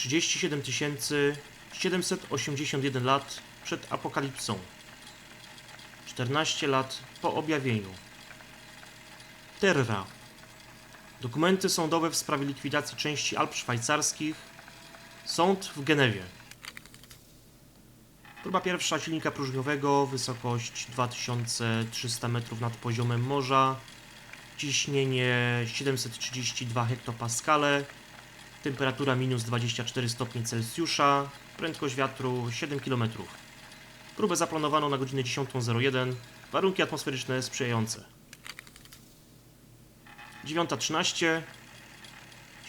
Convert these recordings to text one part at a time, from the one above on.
37 781 lat przed apokalipsą. 14 lat po objawieniu. Terra. Dokumenty sądowe w sprawie likwidacji części Alp szwajcarskich. Sąd w Genewie. Próba pierwsza silnika próżniowego, wysokość 2300 metrów nad poziomem morza, ciśnienie 732 hektopaskale, temperatura minus 24 stopnie Celsjusza, prędkość wiatru 7 km. Próbę zaplanowano na godzinę 10.01, warunki atmosferyczne sprzyjające. 9.13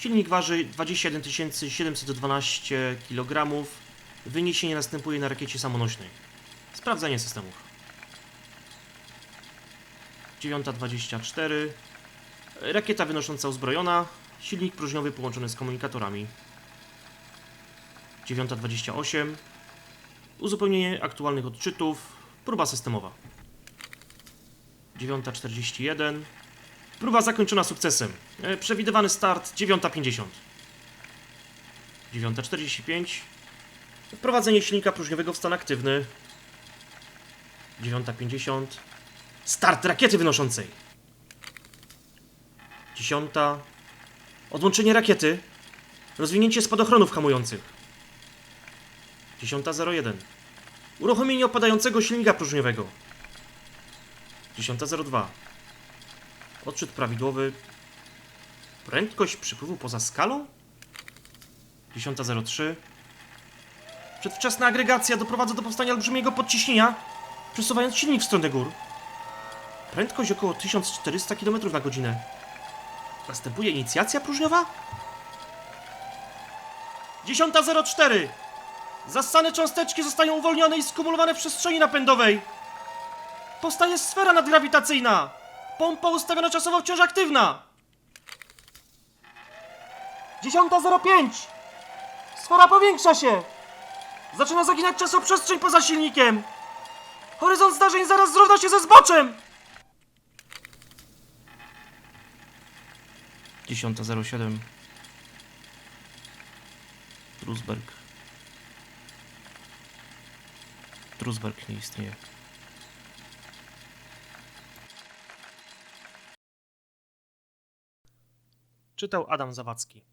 Silnik waży 21 712 kg. Wyniesienie następuje na rakiecie samonośnej. Sprawdzenie systemów. 9.24 Rakieta wynosząca uzbrojona. Silnik próżniowy połączony z komunikatorami. 9.28 Uzupełnienie aktualnych odczytów. Próba systemowa. 9.41 Próba zakończona sukcesem. E, Przewidywany start 9.50. 9.45 Wprowadzenie silnika próżniowego w stan aktywny. 9.50 Start rakiety wynoszącej. 10. Odłączenie rakiety. Rozwinięcie spadochronów hamujących. 10.01 Uruchomienie opadającego silnika próżniowego. 10.02 Odczyt prawidłowy. Prędkość przypływu poza skalą? 10.03 Przedwczesna agregacja doprowadza do powstania olbrzymiego podciśnienia, przesuwając silnik w stronę gór. Prędkość około 1400 km na godzinę. Następuje inicjacja próżniowa? 10.04 Zassane cząsteczki zostają uwolnione i skumulowane w przestrzeni napędowej. Powstaje sfera nadgrawitacyjna. Pompa ustawiona czasowo wciąż aktywna. 10.05 Sfera powiększa się. Zaczyna zaginać czasoprzestrzeń poza silnikiem. Horyzont zdarzeń zaraz zrówna się ze zboczem. 10.07 Trusberg Trusberg nie istnieje. Czytał Adam Zawadzki.